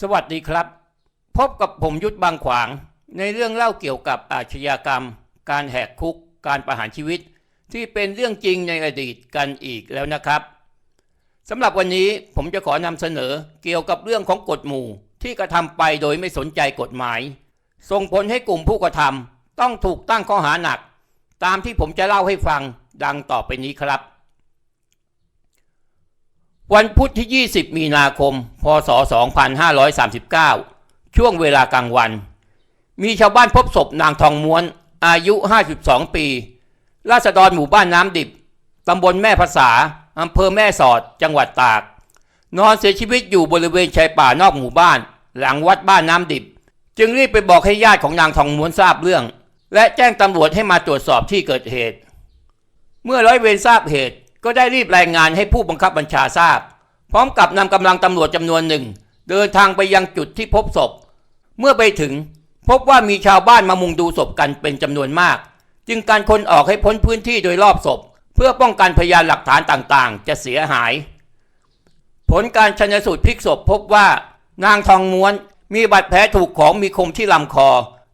สวัสดีครับ พบกับผมยุทธบางขวาง ในเรื่องเล่าเกี่ยวกับอาชญากรรม การแหกคุก การประหารชีวิต ที่เป็นเรื่องจริงในอดีตกันอีกแล้วนะครับสำหรับวันนี้ผมจะขอนำเสนอเกี่ยวกับเรื่องของกฎหมู่ที่กระทำไปโดยไม่สนใจกฎหมาย ส่งผลให้กลุ่มผู้กระทำต้องถูกตั้งข้อหาหนัก ตามที่ผมจะเล่าให้ฟังดังต่อไปนี้ครับ วันพุธที่ 20 มีนาคม พศ 2539 ช่วงเวลากลางวัน มีชาวบ้านพบศพนางทองม้วน อายุ 52 ปี ราษฎรหมู่บ้านน้ำดิบ ตำบลแม่ภาษา อำเภอแม่สอด จังหวัดตาก นอนเสียชีวิตอยู่บริเวณชายป่านอกหมู่บ้าน หลังวัดบ้านน้ำดิบ จึงรีบไปบอกให้ญาติของนางทองม้วนทราบเรื่อง และแจ้งตำรวจให้มาตรวจสอบที่เกิดเหตุ เมื่อร้อยเวรทราบเหตุ ก็ได้รีบรายงานให้ผู้บังคับบัญชาทราบ พร้อมกับนำกำลังตำรวจจำนวนหนึ่ง เดินทางไปยังจุดที่พบศพ เมื่อไปถึงพบว่ามีชาวบ้านมามุงดูศพกันเป็นจำนวนมาก จึงการคนออกให้พ้นพื้นที่โดยรอบศพ เพื่อป้องกันพยานหลักฐานต่างๆ จะเสียหาย ผลการชันสูตรพลิกศพพบว่า นางทองม้วนมีบาดแผลถูกของมีคมที่ลำคอ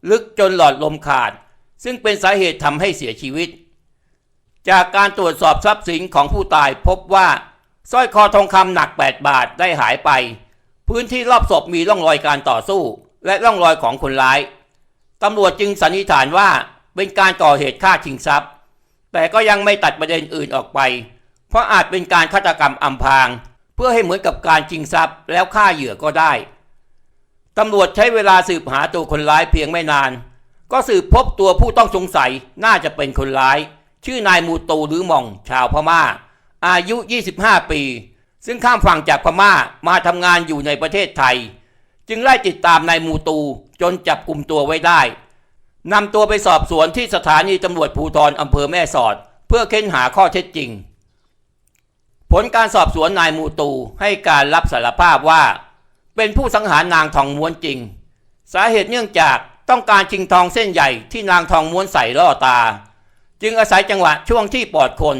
ลึกจนหลอดลมขาด ซึ่งเป็นสาเหตุทำให้เสียชีวิต จากการตรวจสอบทรัพย์สินของผู้ตายพบว่าสร้อยคอทองคำหนัก 8 บาทได้หายไป พื้นที่รอบศพมีร่องรอยการต่อสู้ และร่องรอยของคนร้ายตำรวจจึงสันนิษฐานว่าเป็นการก่อเหตุฆ่าชิงทรัพย์ แต่ก็ยังไม่ตัดประเด็นอื่นออกไป เพราะอาจเป็นการฆาตกรรมอำพราง เพื่อให้เหมือนกับการชิงทรัพย์ แล้วฆ่าเหยื่อก็ได้ตำรวจใช้เวลาสืบหาตัวคนร้ายเพียงไม่นาน ก็สืบพบตัวผู้ต้องสงสัยน่าจะเป็นคนร้าย ชื่อนายมูตูหรือมองชาวพม่า อายุ 25 ปี ซึ่งข้ามฝั่งจากพม่ามาทำงานอยู่ในประเทศไทย จึงไล่ติดตามนายมูตูจนจับกลุ่มตัวไว้ได้นำตัวไปสอบสวนที่สถานีตำรวจภูธรอำเภอแม่สอด เพื่อเค้นหาข้อเท็จจริง ผลการสอบสวนนายมูตูให้การรับสารภาพว่า เป็นผู้สังหารนางทองม้วนจริง สาเหตุเนื่องจากต้องการชิงทองเส้นใหญ่ที่นางทองม้วนใส่ล่อตา จึงอาศัยจังหวะช่วงที่ปลอดคน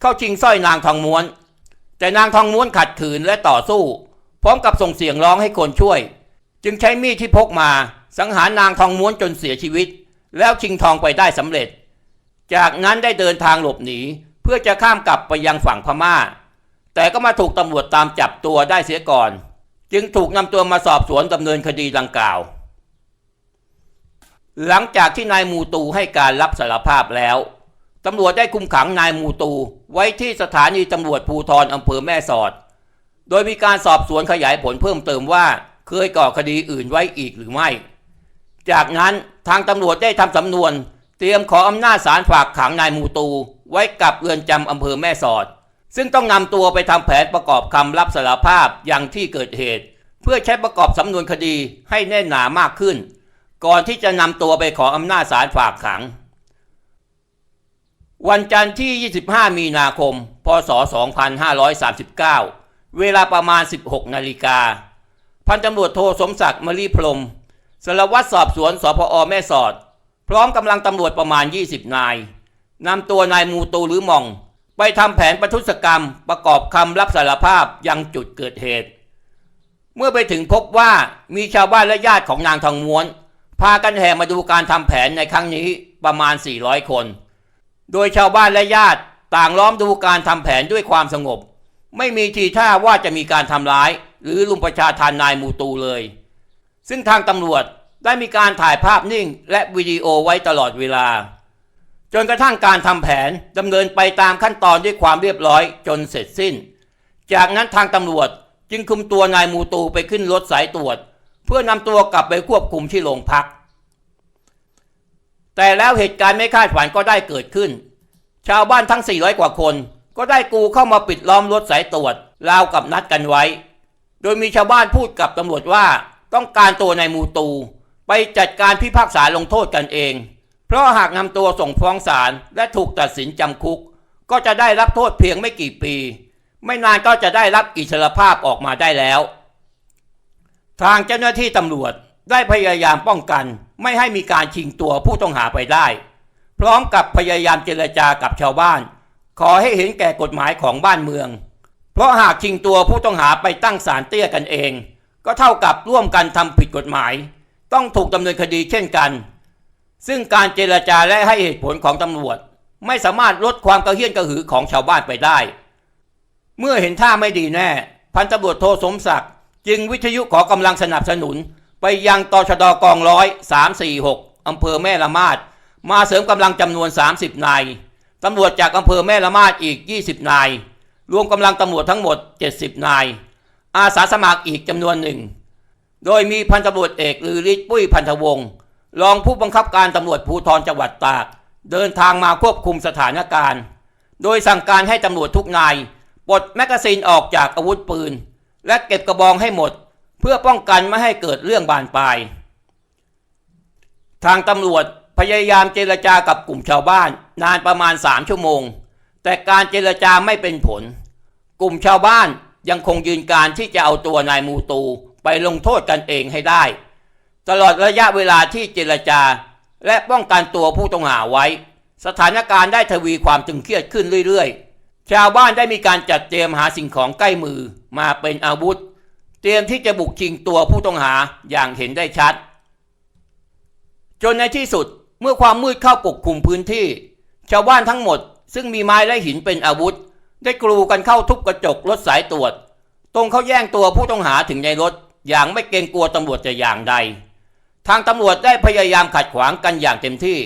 เข้าชิงสร้อยนางทองม้วน แต่นางทองม้วนขัดขืนและต่อสู้ พร้อมกับส่งเสียงร้องให้คนช่วย จึงใช้มีดที่พกมาสังหารนางทองม้วนจนเสียชีวิต แล้วชิงทองไปได้สำเร็จ จากนั้นได้เดินทางหลบหนี เพื่อจะข้ามกลับไปยังฝั่งพม่า แต่ก็มาถูกตำรวจตามจับตัวได้เสียก่อน จึงถูกนำตัวมาสอบสวนดำเนินคดีดังกล่าว หลังจากที่นายมูตูให้การรับสารภาพแล้ว ตำรวจได้คุมขังนายมูตู ไว้ที่สถานีตำรวจภูธรอำเภอแม่สอด โดยมีการสอบสวนขยายผลเพิ่มเติมว่า เคยก่อคดีอื่นไว้อีกหรือไม่ จากนั้นทางตำรวจได้ทำสำนวน เตรียมขออำนาจศาลฝากขังนายมูตู ไว้กับเรือนจำอำเภอแม่สอด ซึ่งต้องนำตัวไปทำแผนประกอบคำรับสารภาพอย่างที่เกิดเหตุ เพื่อใช้ประกอบสำนวนคดีให้แน่นหนามากขึ้น ก่อนที่จะนำตัวไปขออำนาจศาลฝากขัง วันจันทร์ที่ 25 มีนาคม พศ 2539 เวลาประมาณ 16 นาฬิกา พันตำรวจโทสมศักดิ์มลีพรมสารวัตรสอบสวนสพอแม่สอด พร้อมกำลังตำรวจประมาณ 20 นายนำตัวนายมูตูหรือมอง ไปทำแผนประทุษกรรมประกอบคำรับสารภาพยังจุดเกิดเหตุ เมื่อไปถึงพบว่ามีชาวบ้านและญาติของนางทองม้วน พากันแห่มาดูการทำแผนในครั้งนี้ประมาณ 400 คน โดยชาวบ้านและญาติต่างล้อมดูการทำแผนด้วยความสงบ ไม่มีทีท่าว่าจะมีการทำร้าย หรือลุมประชาทานนายมูตูเลย ซึ่งทางตำรวจได้มีการถ่ายภาพนิ่งและวิดีโอไว้ตลอดเวลา จนกระทั่งการทำแผนดำเนินไปตามขั้นตอนด้วยความเรียบร้อยจนเสร็จสิ้น จากนั้นทางตำรวจจึงคุมตัวนายมูตูไปขึ้นรถสายตรวจ เพื่อนำตัวกลับไปควบคุมที่โรงพัก แต่แล้วเหตุการณ์ไม่คาดฝันก็ได้เกิดขึ้น ชาวบ้านทั้ง 400 กว่าคน ก็ได้กูเข้ามาปิดล้อมรถสายตรวจราวกับนัดกันไว้ โดยมีชาวบ้านพูดกับตำรวจว่าต้องการตัวนายมูตู ไปจัดการพิพากษาลงโทษกันเอง เพราะหากนำตัวส่งฟ้องศาลและถูกตัดสินจำคุก ก็จะได้รับโทษเพียงไม่กี่ปี ไม่นานก็จะได้รับอิสรภาพออกมาได้แล้ว ทางเจ้าหน้าที่ตำรวจได้พยายามป้องกัน ไม่ให้มีการชิงตัวผู้ต้องหาไปได้ พร้อมกับพยายามเจรจากับชาวบ้าน ขอให้เห็นแก่กฎหมายของบ้านเมือง เพราะหากชิงตัวผู้ต้องหาไปตั้งศาลเตี้ยกันเอง ก็เท่ากับร่วมกันทำผิดกฎหมาย ต้องถูกดำเนินคดีเช่นกัน ซึ่งการเจรจาและให้เหตุผลของตำรวจ ไม่สามารถลดความกระเฮี้ยนกระหือของชาวบ้านไปได้ เมื่อเห็นท่าไม่ดีแน่ พันตำรวจโทสมศักดิ์จึงวิทยุขอกำลังสนับสนุน ไปยังตชดกองร้อย346อำเภอแม่ละมาดมาเสริมกำลังจำนวน 30 นายตำรวจจากอำเภอแม่ละมาดอีก 20 นาย รวมกำลังตำรวจทั้งหมด 70 นาย อาสาสมัครอีกจำนวนหนึ่ง โดยมีพันตำรวจเอกลือฤทธิ์ปุ้ยพันธวงศ์รองผู้บังคับการตำรวจภูธรจังหวัดตาก เดินทางมาควบคุมสถานการณ์ โดยสั่งการให้ตำรวจทุกนายปลดแมกกาซีนออกจากอาวุธปืน และเก็บกระบองให้หมด เพื่อป้องกันไม่ให้เกิดเรื่องบานปลาย ทางตำรวจพยายามเจรจากับกลุ่มชาวบ้าน นานประมาณ 3 ชั่วโมง แต่การเจรจาไม่เป็นผล กลุ่มชาวบ้านยังคงยืนการที่จะเอาตัวนายมูตูไปลงโทษกันเองให้ได้ ตลอดระยะเวลาที่เจรจาและป้องกันตัวผู้ต้องหาไว้ สถานการณ์ได้ทวีความตึงเครียดขึ้นเรื่อยๆ ชาวบ้านได้มีการจัดเตรียมหาสิ่งของใกล้มือมาเป็นอาวุธ เตรียมที่จะบุกชิงตัวผู้ต้องหาอย่างเห็นได้ชัด จนในที่สุดเมื่อความมืดเข้าปกคลุมพื้นที่ ชาวบ้านทั้งหมด ซึ่งมีไม้และหินเป็นอาวุธ ได้กรูกันเข้าทุบกระจกรถสายตรวจ ตรงเขาแย่งตัวผู้ต้องหาถึงในรถ อย่างไม่เกรงกลัวตำรวจจะอย่างใด ทางตำรวจได้พยายามขัดขวางกันอย่างเต็มที่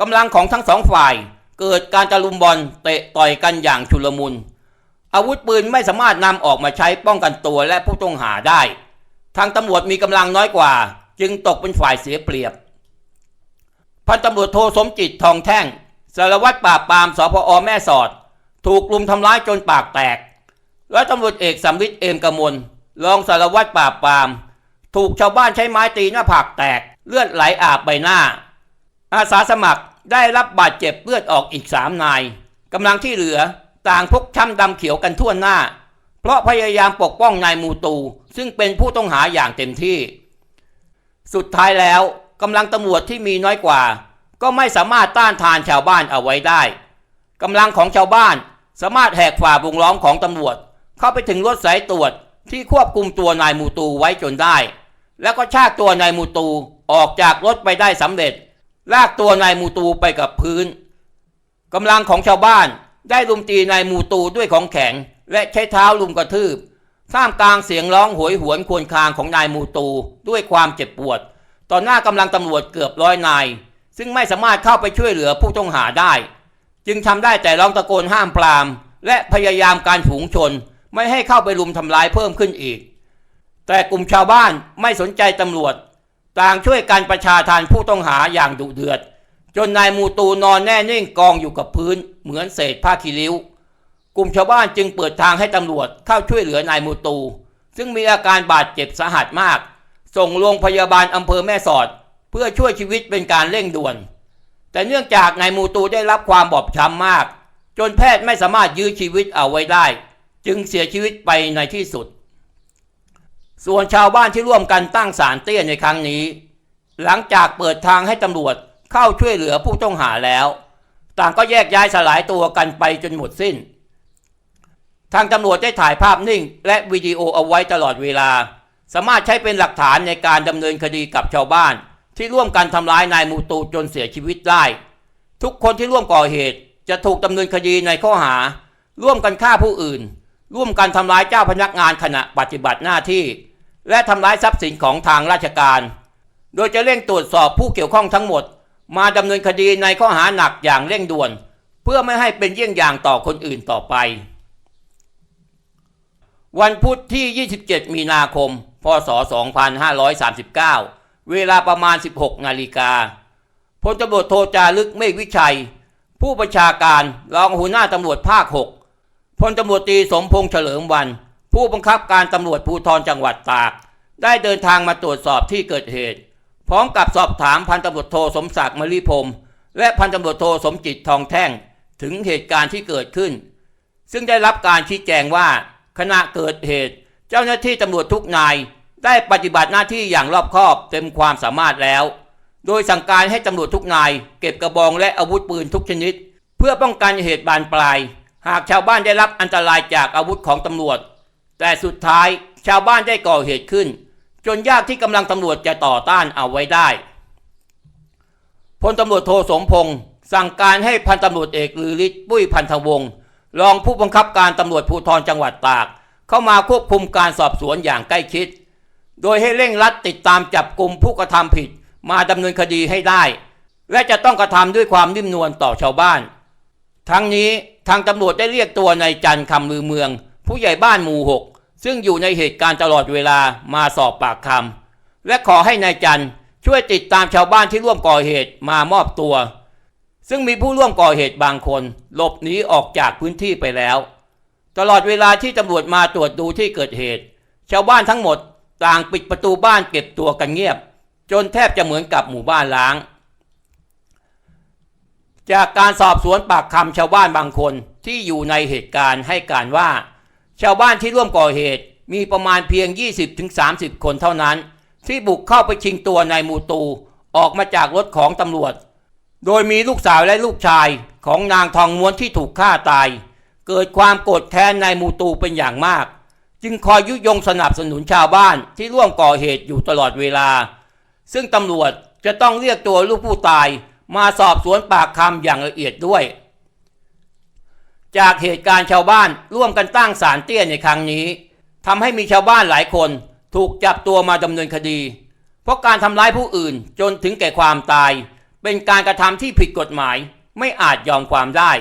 กำลังของทั้งสองฝ่าย เกิดการตะลุมบอลเตะต่อยกันอย่างชุลมุน อาวุธปืนไม่สามารถนำออกมาใช้ป้องกันตัวและผู้ต้องหาได้ ทางตำรวจมีกำลังน้อยกว่า จึงตกเป็นฝ่ายเสียเปรียบ พันตำรวจโทสมจิตทองแท่งสารวัตรปราบปรามสพอแม่สอด ถูกกลุ่มทำร้ายจนปากแตก และตำรวจเอกสำริดเอมกมลรองสารวัตรปราบปราม ถูกชาวบ้านใช้ไม้ตีหน้าผากแตกเลือดไหลอาบใบหน้า อาสาสมัครได้รับบาดเจ็บเลือดออกอีกสามนายกำลังที่เหลือ ต่างพกช้ำดำเขียวกันทั่วหน้า เพราะพยายามปกป้องนายมูตู ซึ่งเป็นผู้ต้องหาอย่างเต็มที่ สุดท้ายแล้วกำลังตำรวจที่มีน้อยกว่า ก็ไม่สามารถต้านทานชาวบ้านเอาไว้ได้กำลังของชาวบ้านสามารถแหกฝ่าวงล้อมของตำรวจ เข้าไปถึงรถสายตรวจที่ควบคุมตัวนายมูตูไว้จนได้ แล้วก็ชากตัวนายมูตูออกจากรถไปได้สำเร็จ ลากตัวนายมูตูไปกับพื้นกำลังของชาวบ้าน ได้ลุมตีนายมูตูด้วยของแข็ง และใช้เท้าลุมกระทืบท่ามกลางเสียงร้องโหยหวนควญคางของนายมูตูด้วยความเจ็บปวด ต่อหน้ากำลังตำรวจเกือบร้อยนาย ซึ่งไม่สามารถเข้าไปช่วยเหลือผู้ต้องหาได้ จึงทำได้แต่ร้องตะโกนห้ามปราม และพยายามการฝูงชน ไม่ให้เข้าไปลุมทำร้ายเพิ่มขึ้นอีก แต่กลุ่มชาวบ้านไม่สนใจตำรวจ ต่างช่วยกันประชาทานผู้ต้องหาอย่างดุเดือด จนนายมูตูนอนแน่นิ่งกองอยู่กับพื้น เหมือนเศษผ้าคีริ้ว กลุ่มชาวบ้านจึงเปิดทางให้ตำรวจเข้าช่วยเหลือนายมูตู ซึ่งมีอาการบาดเจ็บสาหัสมาก ส่งโรงพยาบาลอำเภอแม่สอด เพื่อช่วยชีวิตเป็นการเร่งด่วน แต่เนื่องจากนายมูตูได้รับความบอบช้ำมาก จนแพทย์ไม่สามารถยื้อชีวิตเอาไว้ได้ จึงเสียชีวิตไปในที่สุด ส่วนชาวบ้านที่ร่วมกันตั้งศาลเตี้ยในครั้งนี้ หลังจากเปิดทางให้ตำรวจ เข้าช่วยเหลือผู้ต้องหาแล้ว ต่างก็แยกย้ายสลายตัวกันไปจนหมดสิ้น ทางตำรวจได้ถ่ายภาพนิ่ง และวิดีโอเอาไว้ตลอดเวลา สามารถใช้เป็นหลักฐานในการดำเนินคดีกับชาวบ้าน ที่ร่วมกันทำร้ายนายมูตูจนเสียชีวิตได้ ทุกคนที่ร่วมก่อเหตุจะถูกดำเนินคดีในข้อหา ร่วมกันฆ่าผู้อื่น ร่วมกันทำร้ายเจ้าพนักงานขณะปฏิบัติหน้าที่ และทำร้ายทรัพย์สินของทางราชการ โดยจะเร่งตรวจสอบผู้เกี่ยวข้องทั้งหมด มาดำเนินคดีในข้อหาหนักอย่างเร่งด่วน เพื่อไม่ให้เป็นเยี่ยงอย่างต่อคนอื่นต่อไป วันพุธที่ 27 มีนาคม พศ 2539 เวลาประมาณ 16 นาฬิกาพลตำรวจโทจารึกเมฆวิชัย ผู้บัญชาการรองหัวหน้าตำรวจภาค 6พลตำรวจตรีสมพงษ์เฉลิมวัน ผู้บังคับการตำรวจภูธรจังหวัดตาก ได้เดินทางมาตรวจสอบที่เกิดเหตุ ร้อมกับสอบถามพันตำรวจโทสมศักดิ์มลีพรมและพันตำรวจโทสมจิตทองแท่งถึงเหตุการณ์ที่เกิดขึ้น ซึ่งได้รับการชี้แจงว่า ขณะเกิดเหตุ เจ้าหน้าที่ตำรวจทุกนาย ได้ปฏิบัติหน้าที่อย่างรอบคอบเต็มความสามารถแล้ว โดยสั่งการให้ตำรวจทุกนาย เก็บกระบองและอาวุธปืนทุกชนิด เพื่อป้องกันเหตุบานปลาย หากชาวบ้านได้รับอันตรายจากอาวุธของตำรวจ แต่สุดท้ายชาวบ้านได้ก่อเหตุขึ้น จนยากที่กำลังตำรวจจะต่อต้านเอาไว้ได้พลตำรวจโทสมพงศ์สั่งการให้พันตำรวจเอกลือฤทธิ์ปุ้ยพันธวงศ์รองผู้บังคับการตำรวจภูธรจังหวัดตาก เข้ามาควบคุมการสอบสวนอย่างใกล้ชิด โดยให้เร่งรัดติดตามจับกลุ่มผู้กระทำผิดมาดำเนินคดีให้ได้ และจะต้องกระทำด้วยความนิ่มนวลต่อชาวบ้าน ทั้งนี้ทางตำรวจได้เรียกตัวนายจันทร์คำลือเมือง ผู้ใหญ่บ้านหมู่หก ซึ่งอยู่ในเหตุการณ์ตลอดเวลามาสอบปากคำและขอให้นายจันช่วยติดตามชาวบ้านที่ร่วมก่อเหตุมามอบตัว ซึ่งมีผู้ร่วมก่อเหตุบางคนหลบหนีออกจากพื้นที่ไปแล้ว ตลอดเวลาที่ตำรวจมาตรวจดูที่เกิดเหตุ ชาวบ้านทั้งหมดต่างปิดประตูบ้านเก็บตัวกันเงียบ จนแทบจะเหมือนกับหมู่บ้านล้าง จากการสอบสวนปากคำชาวบ้านบางคนที่อยู่ในเหตุการณ์ให้การว่า ชาวบ้านที่ร่วมก่อเหตุมีประมาณเพียง 20-30 คนเท่านั้น ที่บุกเข้าไปชิงตัวนายมูตู ออกมาจากรถของตำรวจ โดยมีลูกสาวและลูกชายของนางทองม้วนที่ถูกฆ่าตาย เกิดความโกรธแค้นนายมูตูเป็นอย่างมาก จึงคอยยุยงสนับสนุนชาวบ้านที่ร่วมก่อเหตุอยู่ตลอดเวลา ซึ่งตำรวจจะต้องเรียกตัวลูกผู้ตายมาสอบสวนปากคำอย่างละเอียดด้วย จากเหตุการณ์ชาวบ้านร่วมกันตั้งศาลเตี้ยในครั้งนี้ทำให้มีชาวบ้านหลายคนถูกจับตัวมาดำเนินคดี เพราะการทำร้ายผู้อื่นจนถึงแก่ความตาย เป็นการกระทำที่ผิดกฎหมายไม่อาจยอมความได้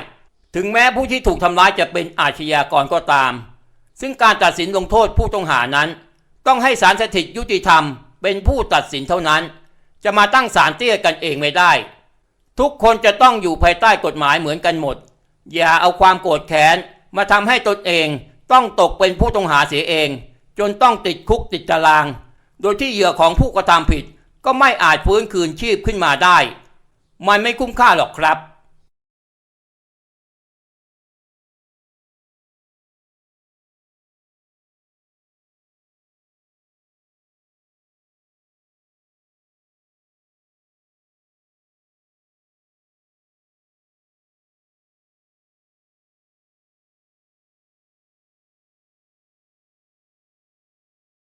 ถึงแม้ผู้ที่ถูกทำร้ายจะเป็นอาชญากรก็ตาม ซึ่งการตัดสินลงโทษผู้ต้องหานั้น ต้องให้ศาลสถิตยุติธรรม เป็นผู้ตัดสินเท่านั้น จะมาตั้งศาลเตี้ยกันเองไม่ได้ ทุกคนจะต้องอยู่ภายใต้กฎหมายเหมือนกันหมด อย่าเอาความโกรธแค้นมาทำให้ตนเองต้องตกเป็นผู้ต้องหาเสียเอง จนต้องติดคุกติดตาราง โดยที่เหยื่อของผู้กระทำผิด ก็ไม่อาจฟื้นคืนชีพขึ้นมาได้ มันไม่คุ้มค่าหรอกครับ